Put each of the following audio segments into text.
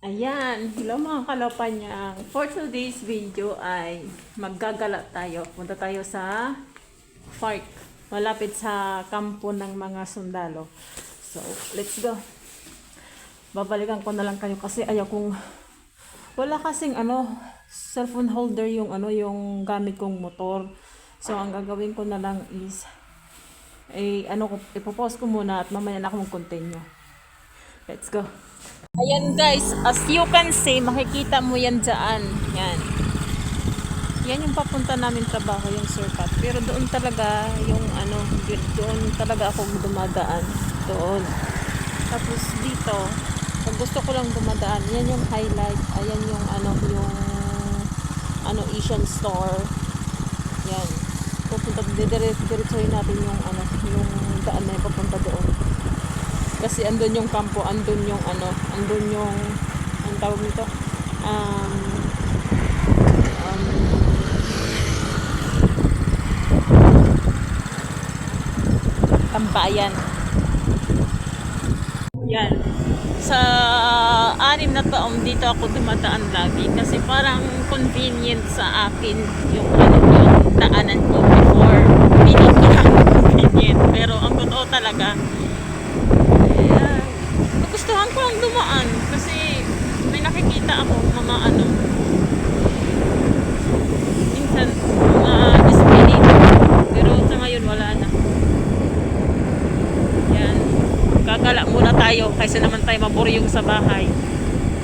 Ayan, hello mga kalapanyang. For today's video ay maggagala tayo. Punta tayo sa park. Malapit sa kampo ng mga sundalo. So, let's go. Babalikan ko na lang kayo kasi ayaw kong wala kasing ano cellphone holder yung ano yung gamit kong motor. So, ang gagawin ko na lang is eh, ano ipopost ko muna at mamaya na ako mag-continue. Let's go. Ayan guys, as you can see, makikita mo yan dyan. Yan. Yan yung papunta namin trabaho, yung surfat. Pero doon talaga, yung ano, doon talaga ako dumadaan. Doon. Tapos dito, pag gusto ko lang dumadaan, yan yung highlight. Ayan yung ano, yung ano, Asian store. Yan. Pupunta, didiretsuhin natin yung ano, yung daan na yung papunta doon. Kasi andun yung kampo, andun yung ano, andun yung, ang tawag nito, um, um, tambayan. Yan. Sa anim na taon dito ako dumadaan lagi kasi parang convenient sa akin yung ano yung daanan ko before. Feeling ko lang convenient. Pero ang totoo talaga, Ayan. Nagustuhan ko lang dumaan kasi may nakikita ako mga ano minsan mga display pero sa ngayon wala na. Yan. Gagala muna tayo kaysa naman tayo maburyong sa bahay.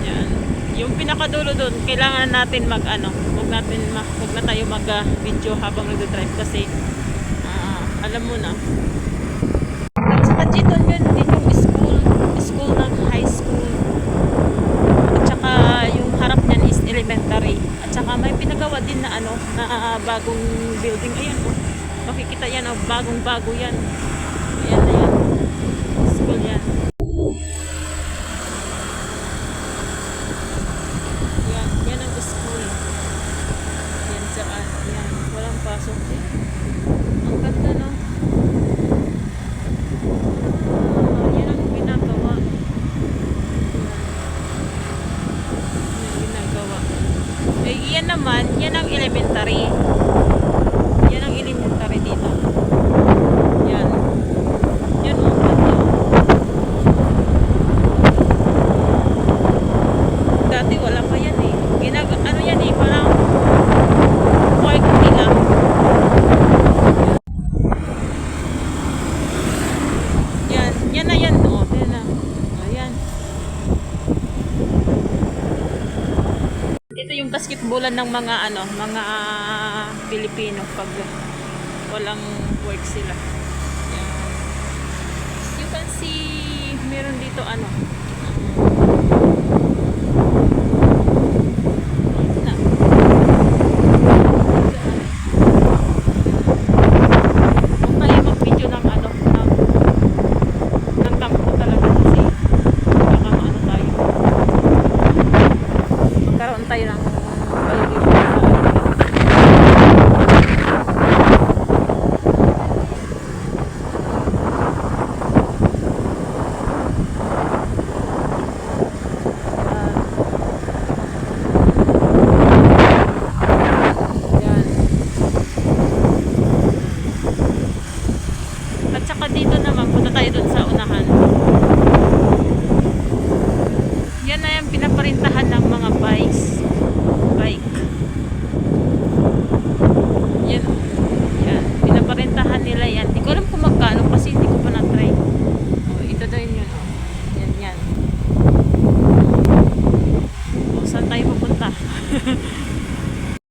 Yan. Yung pinakadulo doon kailangan natin mag ano huwag natin ma, huwag na tayo mag ah, video habang nagdadrive kasi ah, alam mo na at saka dito yun din yung school, school ng high school. At saka yung harap niyan is elementary. At saka may pinagawa din na ano, na ah, bagong building. Ayan oh. Makikita yan oh, bagong bago yan. Ayan na yan. School yan. Yan, yan ang school. Yan saan. Yan, walang pasok eh. Ang ganda no. Ah. Eh, yan naman, yan ang elementary. Yan ang elementary dito. Yan. Yan ang ganda. Dati wala pa yan eh. Ginag ano yan eh, parang park nila. Yan, yan na yan. O, yan na. Ayan. Ito yung basketballan ng mga ano, mga Pilipino pag walang work sila. Yan. As you can see, meron dito ano. Na. Tayo mag-video ng ano, ng ng kampo talaga kasi baka ano tayo magkaroon tayo ng violation sa yan at saka dito naman punta tayo dun sa unahan